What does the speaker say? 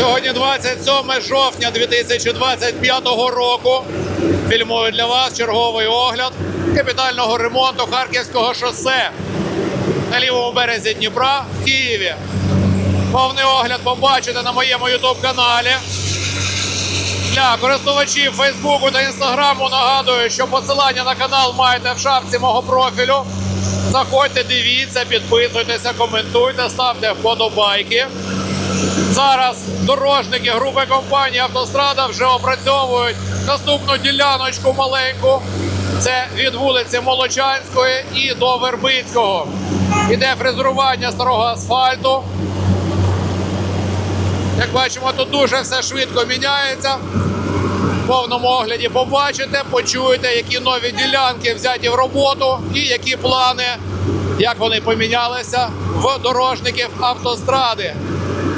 Сьогодні 27 жовтня 2025 року. Фільмую для вас черговий огляд капітального ремонту Харківського шосе на лівому березі Дніпра в Києві. Повний огляд побачите на моєму YouTube каналі. Для користувачів Фейсбуку та Інстаграму нагадую, що посилання на канал маєте в шапці мого профілю. Заходьте, дивіться, підписуйтеся, коментуйте, ставте вподобайки. Зараз дорожники групи компанії Автострада вже опрацьовують наступну діляночку маленьку. Це від вулиці Молочанської і до Вербицького. Іде фрезерування старого асфальту. Як бачимо, тут дуже все швидко міняється. В повному огляді побачите, почуєте, які нові ділянки взяті в роботу і які плани, як вони помінялися в дорожників автостради.